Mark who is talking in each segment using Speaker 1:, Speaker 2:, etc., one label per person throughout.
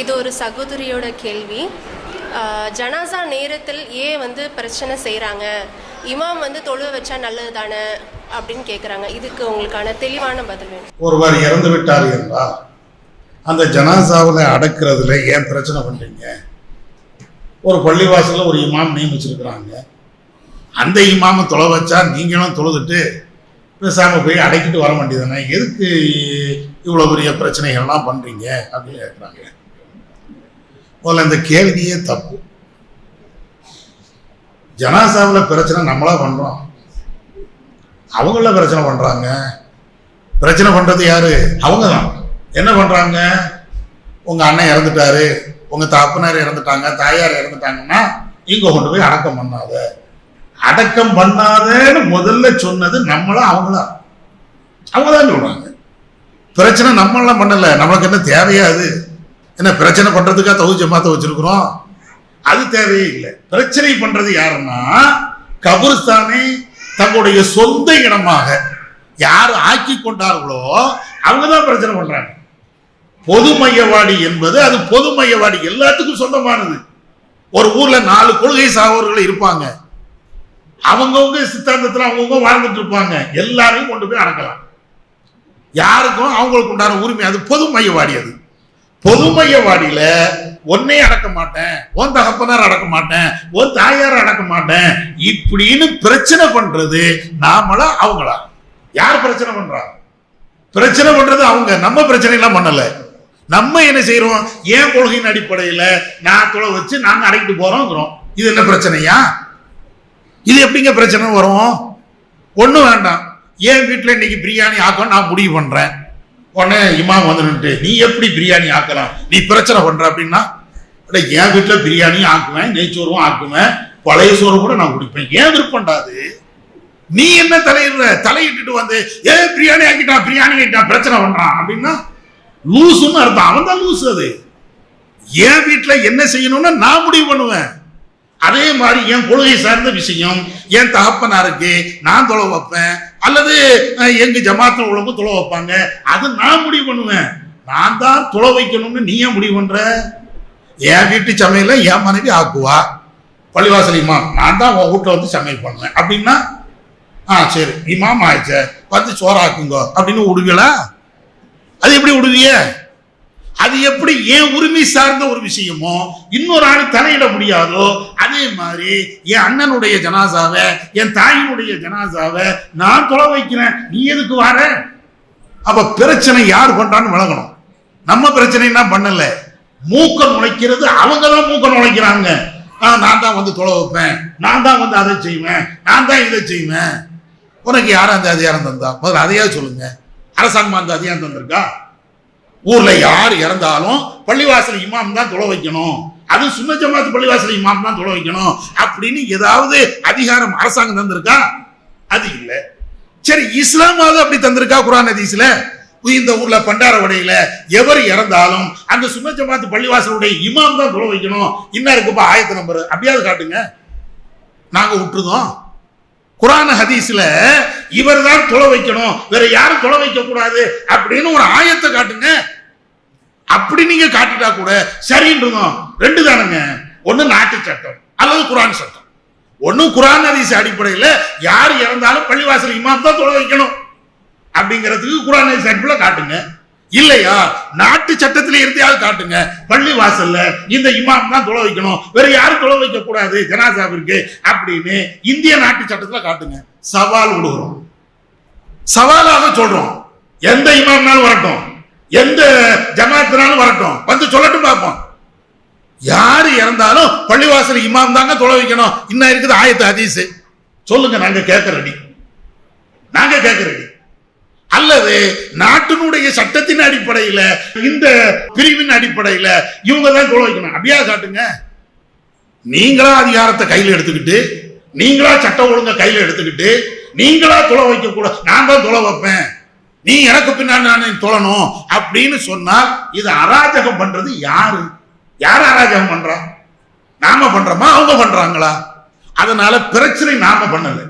Speaker 1: இது ஒரு சகோதரியோட கேள்வி. ஜனாசா நேரத்தில் ஏன் வந்து பிரச்சனை செய்கிறாங்க இமாம் வந்து தொழுவ வச்சா நல்லது தானே அப்படின்னு கேட்குறாங்க இதுக்கு உங்களுக்கான தெளிவான பதில் வேணும்.
Speaker 2: ஒருவர் இறந்து விட்டார் என்றால் அந்த ஜனாசாவில் அடக்கிறதுல ஏன் பிரச்சனை பண்ணுறீங்க ஒரு பள்ளிவாசலில் ஒரு இமாம் நியமிச்சிருக்கிறாங்க அந்த இமாமை தொலை வச்சா நீங்களும் தொழுதுட்டு பேசாமல் போய் அடைக்கிட்டு வர வேண்டியதானே எதுக்கு இவ்வளோ பெரிய பிரச்சனைகள்லாம் பண்ணுறீங்க அப்படின்னு கேட்குறாங்க முதல்ல இந்த கேள்வியே தப்பு. ஜனாசாவில் பிரச்சனை நம்மளா பண்றோம். அவங்கள பிரச்சனை பண்றாங்க. பிரச்சனை பண்றது யாரு? அவங்க தான் என்ன பண்றாங்க? உங்க அண்ணன் இறந்துட்டாரு. உங்க தகப்பனார் இறந்துட்டாங்க. தாயார் இறந்துட்டாங்கன்னா இங்க கொண்டு போய் அடக்கம் பண்ணாத. அடக்கம் பண்ணாதேன்னு முதல்ல சொன்னது நம்மளா அவங்களா. அவங்க தான் சொல்றாங்க. பிரச்சனை நம்மளாம் பண்ணல. நம்மளுக்கு என்ன தேவையா அது? என்ன பிரச்சனை பண்ணுறதுக்காக தகுதி ஜமாத்த வச்சுருக்குறோம்? அது தேவையே இல்லை. பிரச்சனை பண்ணுறது யாருன்னா கபுர்ஸ்தானை தங்களுடைய சொந்த இடமாக யார் ஆக்கி கொண்டார்களோ அவங்க தான் பிரச்சனை பண்ணுறாங்க பொது மையவாடி என்பது அது பொது மையவாடி எல்லாத்துக்கும் சொந்தமானது. ஒரு ஊரில் நாலு கொள்கை சாவர்கள் இருப்பாங்க. அவங்கவுங்க சித்தாந்தத்தில் அவங்கவுங்க வாழ்ந்துட்டு இருப்பாங்க. எல்லாரையும் கொண்டு போய் அடக்கலாம். யாருக்கும் அவங்களுக்கு உண்டான உரிமை அது பொது மையவாடி அது. பொதுமையவாடியில ஒன்னே அடக்க மாட்டேன் உன் தகப்பனார் அடக்க மாட்டேன் உன் தாயார் அடக்க மாட்டேன். இப்படின்னு பிரச்சனை பண்றது நாமளா அவங்களா? யார் பிரச்சனை பண்றா? பிரச்சனை பண்றது அவங்க. நம்ம பிரச்சனை எல்லாம் பண்ணல. நம்ம என்ன செய்யறோம் ஏன் கொள்கையின் அடிப்படையில நான் தொலை வச்சு நாங்க அடைக்கிட்டு போறோங்கிறோம். இது என்ன பிரச்சனையா? இது எப்படிங்க பிரச்சனை வரும்? ஒன்றும் வேண்டாம். என் வீட்டுல இன்னைக்கு பிரியாணி ஆக்கம் நான் முடிவு பண்றேன். உடனே இமாம் வந்து நீ எப்படி பிரியாணி ஆக்கலாம்? நீ பிரச்சனை பண்ற அப்படின்னா அட, என் வீட்டில் பிரியாணியும் ஆக்குவேன் நெய்ச்சோறும் ஆக்குவேன் பழைய சோறு கூட நான் குடிப்பேன். ஏன் விருப்பம்டாது நீ என்ன தலையிடுற? தலையிட்டுட்டு வந்து ஏ பிரியாணி ஆக்கிட்டான் பிரியாணி ஆக்கிட்டான் பிரச்சனை பண்றான். அப்படின்னா லூசுன்னு அர்த்தம். அவன் தான் லூசு அது. என் வீட்டில் என்ன செய்யணும்னா நான் முடிவு பண்ணுவேன். அதே மாதிரி என் கொள்கை சார்ந்த விஷயம் என் தகப்பனாருக்கு நான் தொலை வைப்பேன் அல்லது எங்க ஜமாத்த உழவு தொலை வைப்பாங்க. அது நான் முடிவு பண்ணுவேன். நான் தான் தொலை வைக்கணும்னு நீ ஏன் முடிவு பண்ற? என் வீட்டு சமையல என் மனைவி ஆக்குவா? பள்ளிவாசல் இமாம் நான் தான் உன் வீட்டில் வந்து சமையல் பண்ணுவேன். அப்படின்னா ஆ சரி இமாம் ஆயிடுச்சே. வந்து சோறாக்குங்க அப்படின்னு விடுவீங்களா அது எப்படி விடுவிய? அது எப்படி என் உரிமை சார்ந்த ஒரு விஷயமோ இன்னொரு ஆள் தலையிட முடியாதோ அதே மாதிரி என் அண்ணனுடைய ஜனாசாவை என் தாயினுடைய ஜனாசாவை நான் தொலை வைக்கிறேன். நீ எதுக்கு வார? அப்ப பிரச்சனை யார் பண்றான்னு விளங்கணும். நம்ம பிரச்சனை என்ன பண்ணல. மூக்க நுழைக்கிறது அவங்க தான் மூக்க நுழைக்கிறாங்க. நான் தான் வந்து தொலை வைப்பேன். நான் தான் வந்து அதை செய்வேன். நான் தான் இதை செய்வேன். உனக்கு யாரும் அந்த அதிகாரம் தந்தா? முதல்ல அதையா சொல்லுங்க. அரசாங்கம் அந்த அதிகாரம் தந்திருக்கா? ஊர்ல யார் இறந்தாலும் பள்ளிவாசல் இமாம் தான் தொலை வைக்கணும். அது சுன்ன ஜமாத்து பள்ளிவாசல் இமாம் தான் தொலை வைக்கணும். அப்படின்னு ஏதாவது அதிகாரம் அரசாங்கம் தந்திருக்கா? அது இல்லை. சரி இஸ்லாமாவது அப்படி தந்திருக்கா குரான் ஹதீஸ்ல? இந்த ஊர்ல பண்டாரவடையில எவர் இறந்தாலும் அந்த சுன்ன ஜமாத்து பள்ளிவாசலுடைய இமாம் தான் தொலை வைக்கணும். இன்னும் இருக்குப்பா ஆயத்த நம்பர் அப்படியாவது காட்டுங்க. நாங்க விட்டுருதோம் குரான் ஹதீஸ்ல இவர் தான் தொலை வைக்கணும் வேற யாரும் தொலை வைக்க கூடாது அப்படின்னு ஒரு ஆயத்தை காட்டுங்க. அப்படி நீங்க காட்டிட்டா கூட சரின்றதும் ரெண்டு தானுங்க. ஒன்னு நாட்டு சட்டம் அல்லது குரான் சட்டம். ஒன்னும் குரான் ஹதீஸ் அடிப்படையில் யார் இறந்தாலும் பள்ளிவாசல் இமாம் தான் தொலை வைக்கணும். அப்படிங்கிறதுக்கு குரான் ஹதீஸ் அடிப்படையில் காட்டுங்க. இல்லையா? நாட்டு சட்டத்திலே இருந்தையாவது காட்டுங்க. பள்ளி வாசல்ல இந்த இமாம் தான் தொலை வைக்கணும். வேற யாரும் தொலை வைக்க கூடாது ஜனாசாவிற்கு அப்படின்னு இந்திய நாட்டு சட்டத்துல காட்டுங்க. சவால் விடுகிறோம். சவாலாக சொல்றோம். எந்த இமாம்னாலும் வரட்டும். எந்த ஜமாத்தினாலும் வரட்டும். வந்து சொல்லட்டும் பார்ப்போம். யாரு இறந்தாலும் பள்ளிவாசல் இமாம் தாங்க தொலை வைக்கணும். இன்னும் இருக்குது ஆயத்து ஹதீஸ். சொல்லுங்க நாங்க கேட்கறடி. நாங்க கேட்கறடி. அல்லது நாட்டினுடைய சட்டத்தின் அடிப்படையில இந்த பிரிவின் அடிப்படையில இவங்க தான் தொலை வைக்கணும். அப்படியா காட்டுங்க? நீங்களா அதிகாரத்தை கையில் எடுத்துக்கிட்டு நீங்களா சட்ட ஒழுங்க கையில் எடுத்துக்கிட்டு நீங்களா தொலை வைக்க கூட நான் தான் தொலை வைப்பேன். நீ எனக்கு பின்னால் நான் தொழணும் அப்படின்னு சொன்னால் இது அராஜகம் பண்றது யாரு? யார் அராஜகம் பண்றா? நாம பண்றோமா? அவங்க பண்றாங்களா? அதனால பிரச்சனை நாம பண்ணல.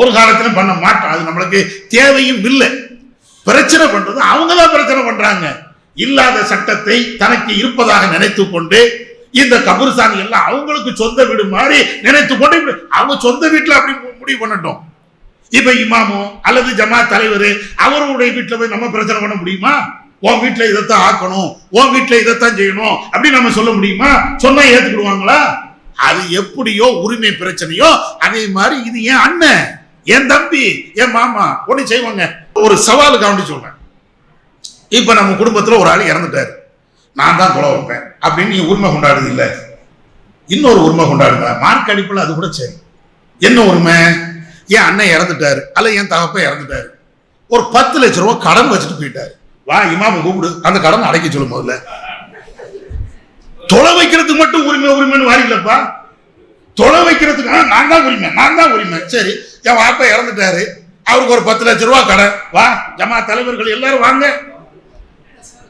Speaker 2: ஒரு காலத்திலும் பண்ண மாட்டோம். அது நம்மளுக்கு தேவையும் இல்லை. பிரச்சனை பண்றது அவங்க தான் பிரச்சனை பண்றாங்க. இல்லாத சட்டத்தை தனக்கு இருப்பதாக நினைத்து கொண்டு இந்த கபர்சாமி எல்லாம் அவங்களுக்கு சொந்த வீடு மாதிரி நினைத்து கொண்டு இப்படி அவங்க சொந்த வீட்டில் அப்படி முடிவு பண்ணட்டும். இப்ப இமாமோ அல்லது ஜமாத் தலைவர் அவருடைய வீட்டில் போய் நம்ம பிரச்சனை பண்ண முடியுமா? உன் வீட்டில் இதைத்தான் ஆக்கணும் உன் வீட்டில் இதைத்தான் செய்யணும் அப்படி நம்ம சொல்ல முடியுமா? சொன்னா ஏத்துக்கிடுவாங்களா? அது எப்படியோ உரிமை பிரச்சனையோ அதே மாதிரி இது என் அண்ணன் என் தம்பி என் மாமா ஒன்று செய்வாங்க. ஒரு சவால் கவனிச்சு சொல்றேன். இப்ப நம்ம குடும்பத்துல ஒரு ஆள் இறந்துட்டாரு. நான் தான் கொலை வைப்பேன். அப்படின்னு நீ உரிமை கொண்டாடுது இல்ல. இன்னொரு உரிமை கொண்டாடுங்க. மார்க் அடிப்பில் அது கூட சரி. என்ன உரிமை? என் அண்ணன் இறந்துட்டாரு. அல்ல என் தகப்ப இறந்துட்டாரு. ஒரு பத்து லட்ச ரூபா கடன் வச்சுட்டு போயிட்டாரு. வா இமாம கூப்பிடு. அந்த கடன் அடைக்க சொல்லும் முதல்ல. தொலை வைக்கிறதுக்கு மட்டும் உரிமை உரிமைன்னு வாரிங்களப்பா தொலை வைக்கிறதுக்கு நான் தான் உரிமை நான் தான் உரிமை. சரி என் வாப்பா இறந்துட்டாரு. அவருக்கு ஒரு பத்து லட்ச ரூபா கடன். வா ஜமா தலைவர்கள் எல்லாரும் வாங்க.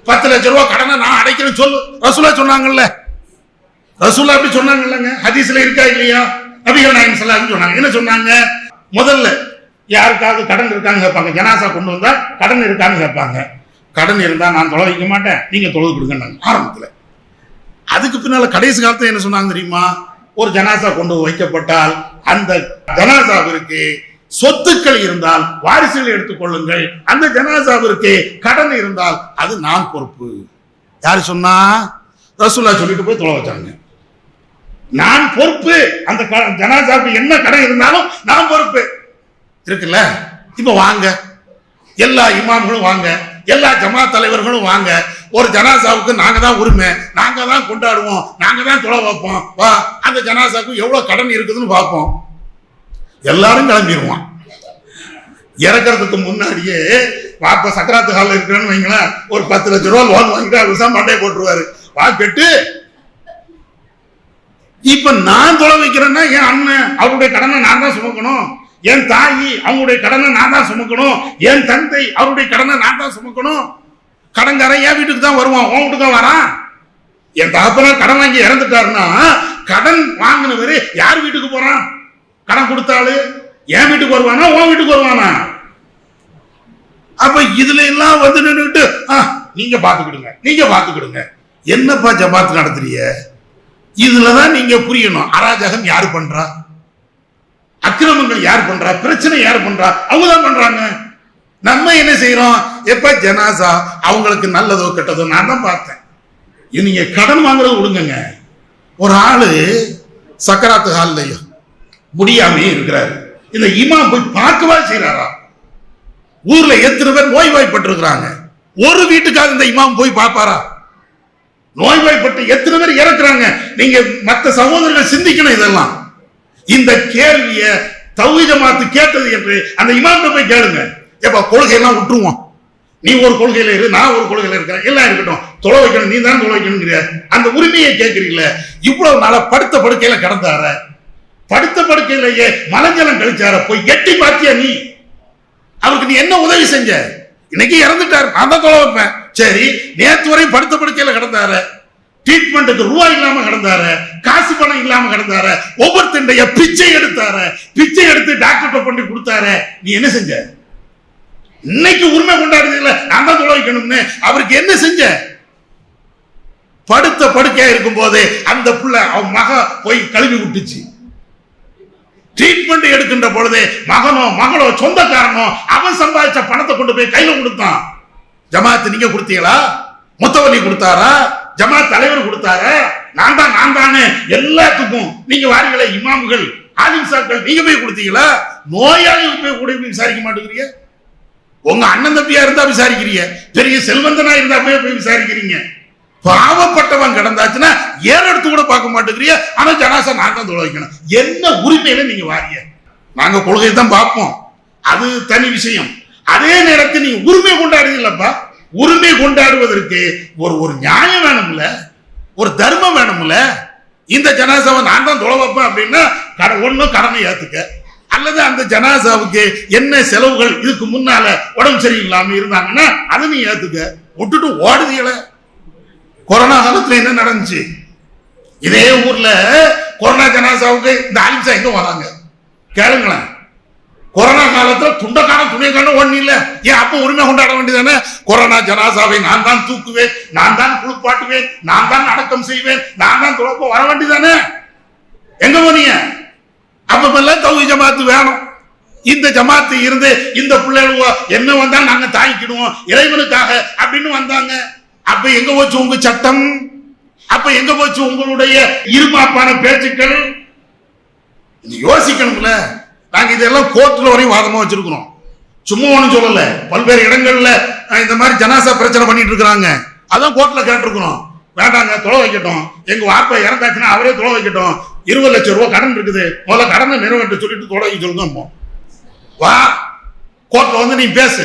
Speaker 2: பத்து லட்ச ரூபா கடனை நான் அடைக்கிறேன்னு சொல்லு. ரசூலா சொன்னாங்கல்ல. ரசூலா அப்படி சொன்னாங்கல்லங்க. ஹதீஸ்ல இருக்கா இல்லையா? நபிகள் நாயகம் ஸல்லல்லாஹு சொன்னாங்க. என்ன சொன்னாங்க? முதல்ல யாருக்காவது கடன் இருக்கான்னு கேட்பாங்க. ஜனாசா கொண்டு வந்தா கடன் இருக்கான்னு கேட்பாங்க. கடன் இருந்தா நான் தொலை வைக்க மாட்டேன். நீங்க தொழுது கொடுங்க ஆரம்பத்துல. அதுக்கு பின்னால கடைசி காலத்துல என்ன சொன்னாங்க தெரியுமா? ஒரு ஜனாசா கொண்டு வைக்கப்பட்டால் அந்த ஜனாசாவிற்கு சொத்துக்கள் இருந்தால் வாரிசுகள் எடுத்துக்கொள்ளுங்கள் அந்த ஜனாசாவிற்கு கடன் இருந்தால் அது நான் பொறுப்பு. யார் சொன்னா? ரசூல்லா சொல்லிட்டு போய் தொலை வச்சாங்க. நான் பொறுப்பு. அந்த ஜனாசாவுக்கு என்ன கடன் இருந்தாலும் நான் பொறுப்பு. இருக்குல்ல? இப்ப வாங்க. எல்லா இமாம்களும் வாங்க. எல்லா ஜமாத் தலைவர்களும் வாங்க. ஒரு ஜனாசாவுக்கு நாங்க தான் உரிமை. நாங்க தான் கொண்டாடுவோம். நாங்க தான் தொலை வைப்போம். வா அந்த ஜனாசாவுக்கு எவ்வளவு கடன் இருக்குதுன்னு பார்ப்போம். எல்லாரும் கிளம்பிடுவான் இறக்குறதுக்கு முன்னாடியே வாப்ப சக்கராத்து ஹாலில் இருக்கிறேன்னு வைங்களேன் ஒரு பத்து லட்ச ரூபா லோன் வாங்கிட்டு அவர் மண்டையை போட்டுருவாரு. வா கெட்டு. இப்ப நான் தொலை வைக்கிறேன்னா என் அண்ணன் அவருடைய கடனை நான் தான் சுமக்கணும். என் தாயி அவங்களுடைய கடனை நான் தான் சுமக்கணும். என் தந்தை அவருடைய கடனை நான் தான் சுமக்கணும். கடன்காரன் என் வீட்டுக்கு தான் வருவான். உன் வீட்டுக்கு தான் வரான். என் தகப்பனா கடன் வாங்கி இறந்துட்டாருன்னா கடன் வாங்கினவரு யார் வீட்டுக்கு போறான்? கடன் கொடுத்தாலு என் வீட்டுக்கு வருவானா உன் வீட்டுக்கு வருவானா? அப்ப இதுல எல்லாம் வந்து நின்றுட்டு நீங்க பாத்துக்கிடுங்க நீங்க பாத்துக்கிடுங்க என்னப்பா ஜமாத் நடத்துறீங்க? இதுலதான் நீங்க புரியணும் அராஜகம் யாரு பண்றா? அக்கிரமங்கள் யார் பண்றா? பிரச்சனை யார் பண்றா? அவங்க தான் பண்றாங்க. நம்ம என்ன செய்யறோம்? எப்ப ஜனாசா அவங்களுக்கு நல்லதோ கெட்டதோ நான் தான் பார்த்தேன். நீங்க கடன் வாங்குறது விடுங்க ஒரு ஆளு சக்கராத்து ஹால்லையும் முடியாமே இருக்கிறாரு. இந்த இமாம் போய் பார்க்கவா செய்யறாரா ஊர்ல எத்தனை பேர் நோய்வாய்ப்பட்டிருக்கிறாங்க? ஒரு வீட்டுக்காக இந்த இமாம் போய் பார்ப்பாரா? நோய்வாய்ப்பட்டு எத்தனை பேர் இறக்குறாங்க? நீங்க மற்ற சகோதரர்கள் சிந்திக்கணும் இதெல்லாம். இந்த கேள்விய தௌஹீத் ஜமாத்து கேட்டது என்று அந்த இமாம்கிட்ட போய் கேளுங்க. ஏப்பா கொள்கையெல்லாம் விட்டுருவோம். நீ ஒரு கொள்கையில இரு நான் ஒரு கொள்கையில இருக்கிறேன். எல்லாம் இருக்கட்டும். தொலை வைக்கணும் நீ தான் தொலை வைக்கணுங்கிற அந்த உரிமையை கேட்கறீங்களே. இவ்வளவு நாளா படுத்த படுக்கையில கடந்தார. படுத்த படுக்கையிலேயே மலஞ்சலம் கழிச்சார? போய் எட்டி பார்த்தியா நீ? அவருக்கு நீ என்ன உதவி செஞ்ச? இன்னைக்கு இறந்துட்டாரு. நான் தான் தொலை வைப்பேன். சரி நேற்று வரை படுத்த படுக்கையில் கிடந்தாரு. ட்ரீட்மெண்ட்டுக்கு ரூபாய் இல்லாம கிடந்தாரு. காசு பணம் இல்லாம கிடந்தாரு. ஒவ்வொருத்தண்டைய பிச்சை எடுத்தாரு. பிச்சை எடுத்து டாக்டர்கிட்ட பண்ணி கொடுத்தாரு. நீ என்ன செஞ்ச? இன்னைக்கு உரிமை கொண்டாடுறது இல்ல நான் தான் தொலை வைக்கணும்னு அவருக்கு என்ன செஞ்ச? படுத்த படுக்கையா இருக்கும் போது அந்த புள்ள அவன் மக போய் கழுவி விட்டுச்சு. ட்ரீட்மெண்ட் எடுக்கின்ற பொழுது மகனோ மகளோ சொந்தக்காரனோ அவன் சம்பாதிச்ச பணத்தை கொண்டு போய் கையில கொடுத்தான். ஜமாத்து நீங்க கொடுத்தீங்களா? முத்தவலி கொடுத்தாரா? ஜமாத் தலைவர் கொடுத்தாரு? நான் தான் நான் தானே எல்லாத்துக்கும். நீங்க வாரிகளை இமாம்கள் ஆலிம்சாக்கள் நீங்க போய் கொடுத்தீங்களா? நோயாளி போய் கூட விசாரிக்க மாட்டேங்கிறீங்க. உங்க அண்ணன் தம்பியா இருந்தா விசாரிக்கிறீங்க. பெரிய செல்வந்தனா இருந்தா போய் போய் விசாரிக்கிறீங்க. பாவப்பட்டவன் கிடந்தாச்சுன்னா ஏற எடுத்து கூட பார்க்க மாட்டேங்கிறிய. ஆனா ஜனாசா நான் தான் தொலை வைக்கணும். என்ன உரிமையில நீங்க வாரிய நாங்க கொள்கையை தான் பார்ப்போம். அது தனி விஷயம். அதே நேரத்தில் நீங்க உரிமை கொண்டாடுறீங்களப்பா உரிமை கொண்டாடுவதற்கு ஒரு ஒரு நியாயம் வேணும்ல? ஒரு தர்மம் வேணும்ல? இந்த ஜனாசாவை நான் தான் தொலை வைப்பேன் அப்படின்னா கட ஒன்றும் கடனை ஏத்துக்க. அல்லது அந்த ஜனாசாவுக்கு என்ன செலவுகள்? இதுக்கு முன்னால உடம்பு சரியில்லாம இருந்தாங்கன்னா அதை நீ ஏத்துக்க. விட்டுட்டு ஓடுதீங்களே. கொரோனா காலத்துல என்ன நடந்துச்சு? இதே ஊர்ல கொரோனா ஜனாசாவுக்கு இந்த அலிம்சா எங்க வராங்க? கேளுங்களேன். கொரோனா காலத்துல துண்டக்கான துணியக்கான ஒண்ணு இல்ல. ஏன் அப்ப உரிமை கொண்டாட வேண்டியதானே? கொரோனா ஜனாசாவை நான் தான் தூக்குவேன் நான் தான் குளிப்பாட்டுவேன் நான் தான் அடக்கம் செய்வேன் நான் தான் துறப்ப வர வேண்டியதானே? எங்க போனீங்க? அப்ப எல்லாம் தௌஹி ஜமாத்து வேணும். இந்த ஜமாத்து இருந்து இந்த பிள்ளைகள் என்ன வந்தாலும் நாங்க தாங்கிக்கிடுவோம். இறைவனுக்காக அப்படின்னு வந்தாங்க. அப்ப எங்க போச்சு உங்க சட்டம்? அப்ப எங்க போச்சு உங்களுடைய இருமாப்பான பேச்சுக்கள்? இது யோசிக்கணும்ல. நாங்க இதெல்லாம் கோர்ட்ல வரையும் வாதமா வச்சிருக்கிறோம். சும்மா ஒன்றும் சொல்லல. பல்வேறு இடங்கள்ல இந்த மாதிரி ஜனாசா பிரச்சனை பண்ணிட்டு இருக்கிறாங்க. அதான் கோர்ட்ல கேட்டிருக்கிறோம். வேண்டாங்க தொலை வைக்கட்டும். எங்க வாப்பா இறந்தாச்சுன்னா அவரே தொலை வைக்கட்டும். இருபது லட்சம் ரூபாய் கடன் இருக்குது. முதல்ல கடனை நிறைவேற்ற சொல்லிட்டு தொலை வைக்க சொல்லுங்க வா. கோர்ட்ல வந்து நீ பேசு.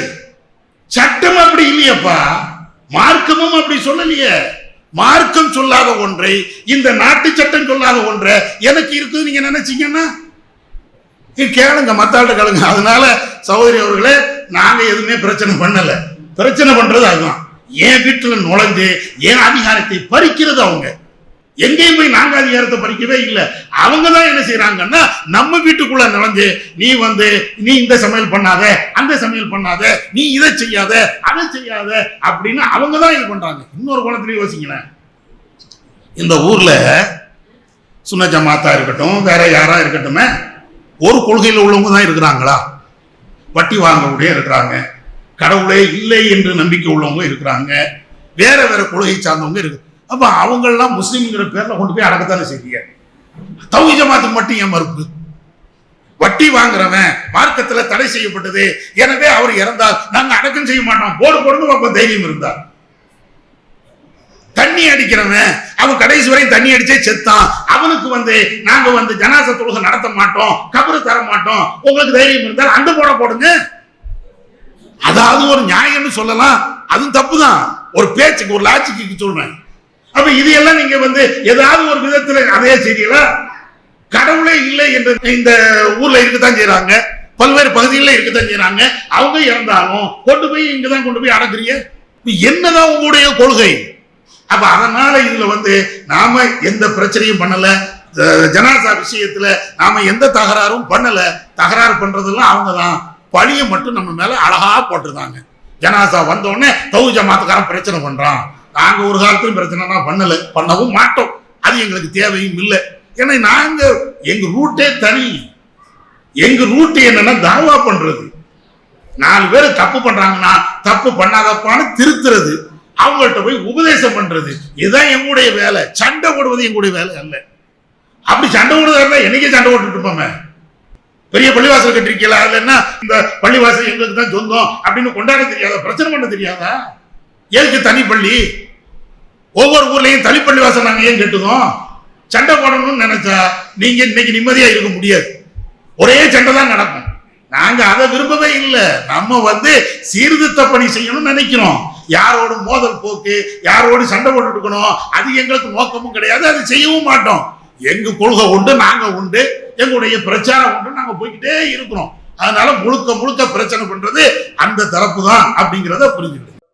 Speaker 2: சட்டம் அப்படி இல்லையப்பா. மார்க்கமும் அப்படி சொல்லலையே. மார்க்கம் சொல்லாத ஒன்றை இந்த நாட்டு சட்டம் சொல்லாத ஒன்றை எனக்கு இருக்குது நீங்க நினைச்சீங்கன்னா? கேளுங்க மத்தாட்ட கேளுங்க. அதனால சகோதரி அவர்களே நாங்க எதுவுமே பிரச்சனை பண்ணல. பிரச்சனை பண்றது அதுதான். என் வீட்டில் நுழைஞ்சு என் அதிகாரத்தை பறிக்கிறது அவங்க. எங்கேயும் போய் நாங்க அதிகாரத்தை படிக்கவே இல்லை. அவங்க தான் என்ன செய்யறாங்கன்னா நம்ம வீட்டுக்குள்ள நடந்து நீ வந்து நீ இந்த சமையல் பண்ணாத அந்த சமையல் பண்ணாத நீ இதை செய்யாத அதை செய்யாத அப்படின்னு அவங்க தான் இது பண்றாங்க. இன்னொரு குணத்திலையும் யோசிங்களேன். இந்த ஊர்ல சுன்ன ஜமாத்தா இருக்கட்டும் வேற யாரா இருக்கட்டுமே ஒரு கொள்கையில் உள்ளவங்க தான் இருக்கிறாங்களா? வட்டி வாங்கக்கூடிய இருக்கிறாங்க. கடவுளே இல்லை என்று நம்பிக்கை உள்ளவங்க இருக்கிறாங்க. வேற வேற கொள்கை சார்ந்தவங்க இருக்கு. அப்ப அவங்கெல்லாம் முஸ்லீம்ங்கிற பேர்ல கொண்டு போய் அடக்கத்தானே செய்வீங்க? தௌஹி ஜமாத்துக்கு மட்டும் ஏன் மறுப்பு? வட்டி வாங்குறவன் மார்க்கத்துல தடை செய்யப்பட்டது. எனவே அவர் இறந்தால் நாங்க அடக்கம் செய்ய மாட்டோம். போடு போடுங்க பார்ப்போம் தைரியம் இருந்தார். தண்ணி அடிக்கிறவன் அவன் கடைசி வரையும் தண்ணி அடிச்சே செத்தான். அவனுக்கு வந்து நாங்க வந்து ஜனாச தொழுகை நடத்த மாட்டோம் கபரு தர மாட்டோம். உங்களுக்கு தைரியம் இருந்தால் அந்த போட போடுங்க. அதாவது ஒரு நியாயம்னு சொல்லலாம். அதுவும் தப்புதான். ஒரு பேச்சுக்கு ஒரு லாஜிக்கு சொல்றேன். அப்ப இது எல்லாம் நீங்க வந்து ஏதாவது ஒரு விதத்துல அதே செய்திகளா கடவுளே இல்லை என்ற இந்த ஊர்ல இருக்கத்தான் செய்யறாங்க பல்வேறு பகுதிகளில் இருக்கத்தான் செய்யறாங்க அவங்க இறந்தாலும் கொண்டு போய் இங்கதான் கொண்டு போய் அடக்குறீங்க? என்னதான் உங்களுடைய கொள்கை? அப்ப அதனால இதுல வந்து நாம எந்த பிரச்சனையும் பண்ணல. ஜனாசா விஷயத்துல நாம எந்த தகராறும் பண்ணல. தகராறு பண்றதெல்லாம் அவங்க தான் பழியை மட்டும் நம்ம மேல அழகா போட்டிருந்தாங்க ஜனாசா வந்தோடனே தௌ ஜமாத்துக்காரன் பிரச்சனை பண்றான். நாங்க ஒரு காலத்திலும் பிரச்சனைனா பண்ணல. பண்ணவும் மாட்டோம். அது எங்களுக்கு தேவையும் இல்லை. ஏன்னா நாங்க எங்க ரூட்டே தனி. எங்க ரூட் என்னன்னா தாவா பண்றது. நாலு பேர் தப்பு பண்றாங்கன்னா தப்பு பண்ணாதப்பான்னு திருத்துறது. அவங்கள்ட்ட போய் உபதேசம் பண்றது. இதுதான் எங்களுடைய வேலை. சண்டை போடுவது எங்களுடைய வேலை அல்ல. அப்படி சண்டை போடுறதா இருந்தா என்னைக்கே சண்டை போட்டுட்டு இருப்போமே. பெரிய பள்ளிவாசல் கட்டிருக்கீங்களா? அதுல என்ன? இந்த பள்ளிவாசல் எங்களுக்கு தான் சொந்தம் அப்படின்னு கொண்டாட தெரியாதா? பிரச்சனை பண்ண தெரியாதா? எதுக்கு தனி பள்ளி? ஒவ்வொரு ஊர்லயும் தனி பள்ளிவாசல் நாங்க ஏன் கட்டுதோம் சண்டை போடணும்னு நினைச்சா நீங்க இன்னைக்கு நிம்மதியா இருக்க முடியாது. ஒரே சண்டை தான் நடக்கும். நாங்க அதை விரும்பவே இல்லை. நம்ம வந்து சீர்திருத்த பணி செய்யணும்னு நினைக்கிறோம். யாரோட மோதல் போக்கு யாரோடு சண்டை போட்டுட்டு இருக்கணும் அது எங்களுக்கு நோக்கமும் கிடையாது. அது செய்யவும் மாட்டோம். எங்க கொள்கை உண்டு நாங்க உண்டு. எங்களுடைய பிரச்சாரம் உண்டு. நாங்க போய்கிட்டே இருக்கிறோம். அதனால முழுக்க முழுக்க பிரச்சனை பண்றது அந்த தரப்பு தான் அப்படிங்கிறத புரிஞ்சுக்கிட்டு